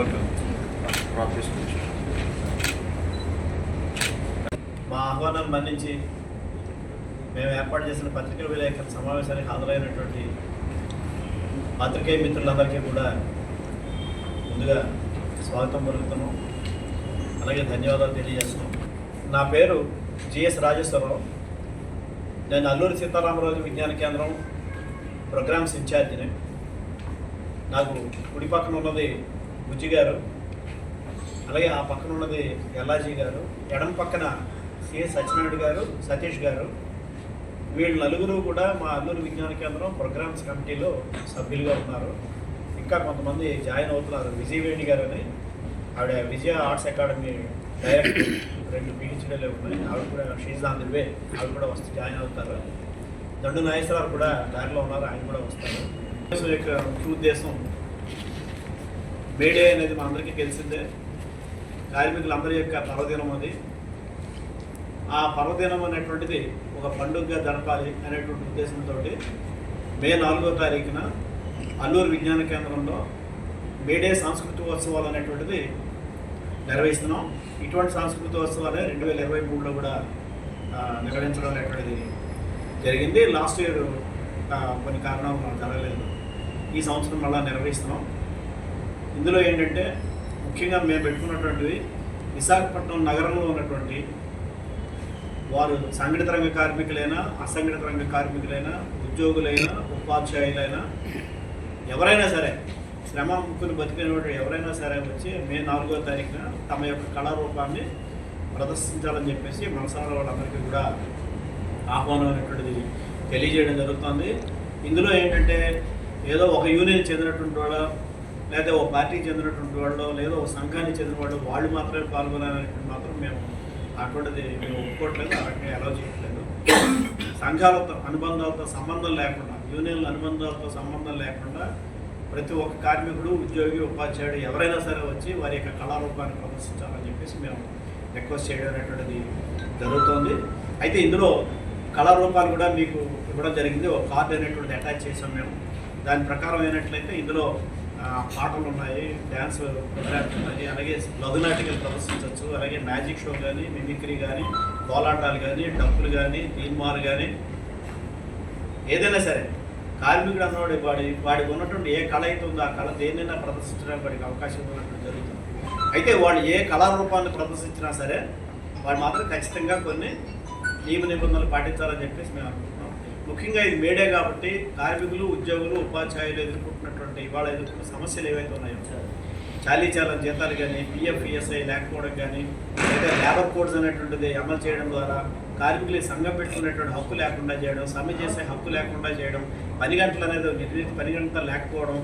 Okay. మా ఆహ్వానాన్ని మన్నించి మేము ఏర్పాటు చేసిన పత్రికల విలేకరుల సమావేశానికి హాజరైనటువంటి పాత్రికేయ మిత్రులందరికీ కూడా ముందుగా స్వాగతం పలుకుతున్నాం. అలాగే ధన్యవాదాలు తెలియజేస్తున్నాం. నా పేరు జిఎస్ రాజేశ్వరరావు. నేను అల్లూరి సీతారామరాజు విజ్ఞాన కేంద్రం ప్రోగ్రామ్స్ ఇన్ఛార్జిని. నాకు కుడి పక్కన ఉన్నది బుజ్జి గారు అలాగే ఆ పక్కన ఉన్నది ఎల్లాజీ గారు ఎడం పక్కన సిఎస్ సత్యనారాయణ గారు సతీష్ గారు వీళ్ళు నలుగురు కూడా మా అల్లూరు విజ్ఞాన కేంద్రం ప్రోగ్రామ్స్ కమిటీలో సభ్యులుగా ఉన్నారు. ఇంకా కొంతమంది జాయిన్ అవుతున్నారు. విజయవేణి గారు అని ఆవిడ విజయ ఆర్ట్స్ అకాడమీ డైరెక్టర్ రెండు పిహెచ్డీలు ఉన్నాయి. ఆవిడ కూడా షీజ్ ఆన్ ది వే ఆవిడ కూడా వస్తే జాయిన్ అవుతారు. దండు నాగేశ్వరరావు కూడా దారిలో ఉన్నారు. ఆయన కూడా వస్తారు. యొక్క ముఖ్య ఉద్దేశం మేడే అనేది మనందరికీ తెలిసిందే. కార్మికులందరి యొక్క పర్వదినం అది. ఆ పర్వదినం అనేటువంటిది ఒక పండుగగా జరపాలి అనేటువంటి ఉద్దేశంతో మే నాలుగో తారీఖున అల్లూరు విజ్ఞాన కేంద్రంలో మేడే సాంస్కృతికోత్సవాలు అనేటువంటిది నిర్వహిస్తున్నాం. ఇటువంటి సాంస్కృతికోత్సవాలే రెండు వేల ఇరవై మూడులో కూడా నిర్వహించడం అనేటువంటిది జరిగింది. లాస్ట్ ఇయర్ కొన్ని కారణాలు మనం జరగలేదు. ఈ సంవత్సరం మళ్ళీ నిర్వహిస్తున్నాం. ఇందులో ఏంటంటే ముఖ్యంగా మేము పెట్టుకున్నటువంటిది విశాఖపట్నం నగరంలో ఉన్నటువంటి వారు సంఘటిత రంగ కార్మికులైనా అసంఘటిత రంగ కార్మికులైనా ఉద్యోగులైనా ఉపాధ్యాయులైనా ఎవరైనా సరే శ్రమ ముక్కుని బతికిన ఎవరైనా సరే వచ్చి మే నాలుగో తారీఖున తమ యొక్క కళారూపాన్ని ప్రదర్శించాలని చెప్పేసి మనసాల వాళ్ళందరికీ కూడా ఆహ్వానం అనేటువంటిది తెలియజేయడం జరుగుతుంది. ఇందులో ఏంటంటే ఏదో ఒక యూనియన్ చెందినటువంటి వాళ్ళ లేదా ఓ పార్టీకి చెందినటువంటి వాళ్ళు లేదా ఓ సంఘానికి చెందిన వాళ్ళు వాళ్ళు మాత్రమే పాల్గొనాలనేటువంటి మాత్రం మేము అటువంటిది మేము ఒప్పుకోవట్లేదు. వాటిని అలౌ చేయట్లేదు. సంఘాలతో అనుబంధాలతో సంబంధం లేకుండా యూనియన్ల అనుబంధాలతో సంబంధం లేకుండా ప్రతి ఒక్క కార్మికుడు ఉద్యోగి ఉపాధ్యాయుడు ఎవరైనా సరే వచ్చి వారి యొక్క కళారూపాన్ని ప్రదర్శించాలని చెప్పేసి మేము రిక్వెస్ట్ చేయడం అనేటువంటిది జరుగుతోంది. అయితే ఇందులో కళారూపాలు కూడా మీకు ఇవ్వడం జరిగింది. ఒక కార్డు అనేటువంటిది అటాచ్ చేసాం మేము. దాని ప్రకారం అయినట్లయితే ఇందులో పాటలు ఉన్నాయి డ్యాన్స్ ప్రోగ్రామ్స్ ఉన్నాయి అలాగే లఘునాటికలు ప్రదర్శించవచ్చు అలాగే మ్యాజిక్ షో కానీ మిమిక్రీ కానీ కోలాటాలు కానీ డప్పులు కానీ తీన్మాలు కానీ ఏదైనా సరే కార్మికుడు అన్నవాడు వాడి వాడికి ఉన్నటువంటి ఏ కళ అయితే ఉందో ఆ కళ దేన్నైనా ప్రదర్శించడానికి వాడికి అవకాశం ఉన్నట్టు జరుగుతుంది. అయితే వాళ్ళు ఏ కళారూపాన్ని ప్రదర్శించినా సరే వాడు మాత్రం ఖచ్చితంగా కొన్ని నియమ నిబంధనలు పాటించాలని చెప్పేసి మేము అనుకుంటున్నాం. ముఖ్యంగా ఇది మేడే కాబట్టి కార్మికులు ఉద్యోగులు ఉపాధ్యాయులు ఎదుర్కొంటున్నటువంటి ఇవాళ ఎదుర్కొన్న సమస్యలు ఏవైతే ఉన్నాయో చాలీ చాలా జీతాలు కానీ పిఎఫ్ ఈఎస్ఐ లేకపోవడం కానీ లేదా లేబర్ కోడ్స్ అనేటువంటిది అమలు చేయడం ద్వారా కార్మికులు సంఘం పెట్టుకునేటువంటి హక్కు లేకుండా చేయడం సమ్మె చేసే హక్కు లేకుండా చేయడం పని గంటలు అనేది నిర్ణీత పని గంటలు లేకపోవడం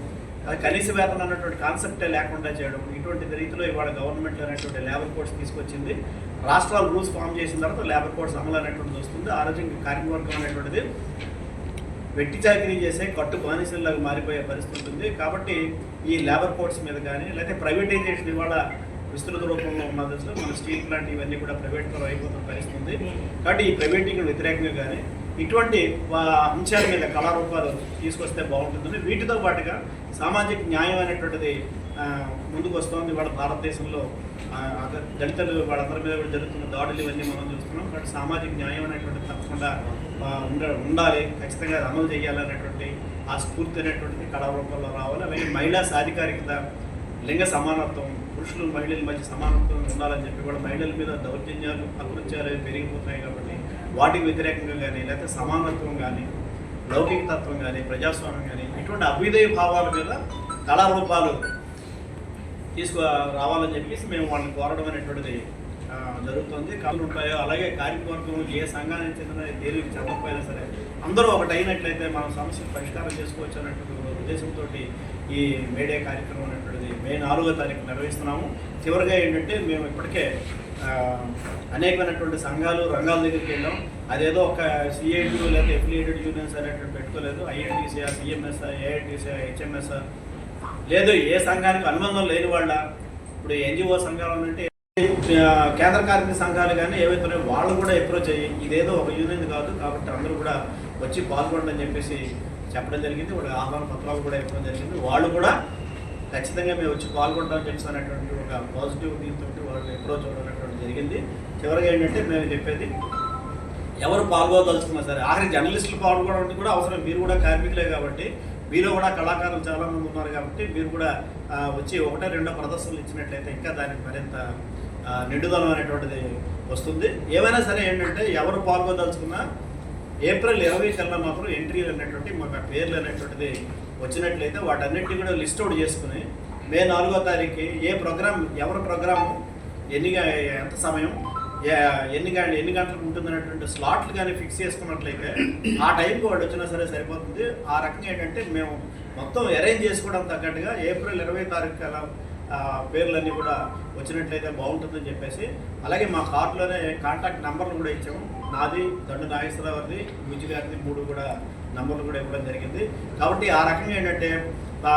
కనీస వేతనం అన్నటువంటి కాన్సెప్టే లేకుండా చేయడం ఇటువంటి రీతిలో ఇవాళ గవర్నమెంట్ అనేటువంటి లేబర్ కోడ్స్ తీసుకొచ్చింది. రాష్ట్రాలు రూల్స్ ఫామ్ చేసిన తర్వాత లేబర్ కోడ్స్ అమలు అనేటువంటిది వస్తుంది. ఆ రోజు ఇంకా అనేటువంటిది వెట్టి చాకరీ చేసే కట్టు బానిసల్లాగా మారిపోయే పరిస్థితి ఉంటుంది. కాబట్టి ఈ లేబర్ కోడ్స్ మీద కానీ లేకపోతే ప్రైవేటైజేషన్ ఇవాళ విస్తృత రూపంలో ఉన్న దశలో మన స్టీల్ ప్లాంట్ ఇవన్నీ కూడా ప్రైవేట్ పరం అయిపోతున్న పరిస్థితి ఉంది. కాబట్టి ఈ ప్రైవేటింగ్ వ్యతిరేకంగా కానీ ఇటువంటి అంశాల మీద కళారూపాలు తీసుకొస్తే బాగుంటుందని వీటితో పాటుగా సామాజిక న్యాయం అనేటువంటిది ముందుకు వస్తుంది. వాళ్ళ భారతదేశంలో దళితులు వాళ్ళందరి మీద కూడా జరుగుతున్న దాడులు ఇవన్నీ మనం చూస్తున్నాం. కాబట్టి సామాజిక న్యాయం అనేటువంటిది తప్పకుండా ఉండ ఉండాలి. ఖచ్చితంగా అమలు చేయాలనేటువంటి ఆ స్ఫూర్తి అనేటువంటిది కళారూపంలో రావాలి. అలాగే మహిళా సాధికారికత లింగ సమానత్వం పురుషులు మహిళల మధ్య సమానత్వం ఉండాలని చెప్పి కూడా మహిళల మీద దౌర్జన్యాలు అకృత్యాలు అవి పెరిగిపోతున్నాయి కాబట్టి వాటికి వ్యతిరేకంగా కానీ లేకపోతే సమానత్వం కానీ లౌకిక తత్వం కానీ ప్రజాస్వామ్యం కానీ ఇటువంటి అభ్యుదయ భావాల మీద కళారూపాలు తీసుకు రావాలని చెప్పేసి మేము వాళ్ళని కోరడం అనేటువంటిది జరుగుతుంది. కళలు ఉంటాయో అలాగే కార్యవర్గం ఏ సంఘానికి చెందిన దేనికి చెప్పకపోయినా సరే అందరూ ఒకటి అయినట్లయితే మనం సమస్యను పరిష్కారం చేసుకోవచ్చు అనేటువంటి ఉద్దేశంతో ఈ మేడే కార్యక్రమం అనేటువంటిది మే నాలుగో తారీఖు నిర్వహిస్తున్నాము. చివరిగా ఏంటంటే మేము ఇప్పటికే అనేకమైనటువంటి సంఘాలు రంగాల దగ్గరికి వెళ్ళాం. అదేదో ఒక సిఐటి లేదా ఎఫిలియేటెడ్ యూనియన్స్ అనేటువంటి పెట్టుకోలేదు. ఐఎన్టీసీ సిఎంఎస్ ఏఐటీసీ హెచ్ఎంఎస్ లేదు ఏ సంఘానికి అనుబంధం లేని వాళ్ళ ఇప్పుడు ఎన్జిఓ సంఘాలు అంటే కేంద్ర కార్మిక సంఘాలు కానీ ఏవైతే ఉన్నాయో వాళ్ళు కూడా అప్రోచ్ అయ్యి ఇదేదో ఒక యూనియన్ కాదు కాబట్టి అందరూ కూడా వచ్చి పాల్గొనడం చెప్పేసి చెప్పడం జరిగింది. వాళ్ళ ఆహ్వాన పత్రాలు కూడా ఇవ్వడం జరిగింది. వాళ్ళు కూడా ఖచ్చితంగా మేము వచ్చి పాల్గొంటామని చెప్పి అనేటువంటి ఒక పాజిటివ్ దీంతో వాళ్ళు అప్రోచ్ అవ్వడం జరిగింది. చివరిగా ఏంటంటే మేము చెప్పేది ఎవరు పాల్గొదలుచుకున్నా సరే ఆఖరి జర్నలిస్టులు పాల్గొనడం కూడా అవసరం. మీరు కూడా కార్మికులే కాబట్టి మీలో కూడా కళాకారులు చాలా మంది ఉన్నారు కాబట్టి మీరు కూడా వచ్చి ఒకటో రెండో ప్రదర్శనలు ఇచ్చినట్లయితే ఇంకా దానికి మరింత నిండుదనం అనేటువంటిది వస్తుంది. ఏమైనా సరే ఏంటంటే ఎవరు పాల్గొదలుచుకున్నా ఏప్రిల్ ఇరవై కల్లా మాత్రం ఎంట్రీ అనేటువంటి మాకు పేర్లు అనేటువంటిది వచ్చినట్లయితే వాటన్నిటిని కూడా లిస్ట్ అవుట్ చేసుకుని మే నాలుగో తారీఖు ఏ ప్రోగ్రామ్ ఎవరి ప్రోగ్రాము ఎన్ని ఎంత సమయం ఎన్ని గంట ఎన్ని గంటలకు ఉంటుందనేటువంటి స్లాట్లు కానీ ఫిక్స్ చేసుకున్నట్లయితే ఆ టైంకి వాడు వచ్చినా సరే సరిపోతుంది. ఆ రకంగా ఏంటంటే మేము మొత్తం అరేంజ్ చేసుకోవడం తగ్గట్టుగా ఏప్రిల్ ఇరవై తారీఖు అలా పేర్లన్నీ కూడా వచ్చినట్లయితే బాగుంటుందని చెప్పేసి అలాగే మా కార్డులోనే కాంటాక్ట్ నెంబర్లు కూడా ఇచ్చాము. నాది దండు నాగేశ్వరరావుది గుజ్జు గారిది మూడు కూడా నంబర్లు కూడా ఇవ్వడం జరిగింది. కాబట్టి ఆ రకంగా ఏంటంటే ఆ,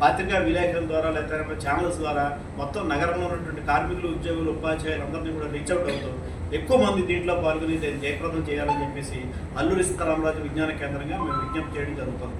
పత్రికా విలేకరుల ద్వారా లేకపోతే ఛానల్స్ ద్వారా మొత్తం నగరంలో ఉన్నటువంటి కార్మికులు ఉద్యోగులు ఉపాధ్యాయులు అందరినీ కూడా రీచ్ అవుట్ అవుతూ ఎక్కువ మంది దీంట్లో పాల్గొని దీన్ని జయప్రదం చేయాలని చెప్పేసి అల్లూరి సీతారామరాజు విజ్ఞాన కేంద్రంగా మేము విజ్ఞప్తి చేయడం జరుగుతుంది.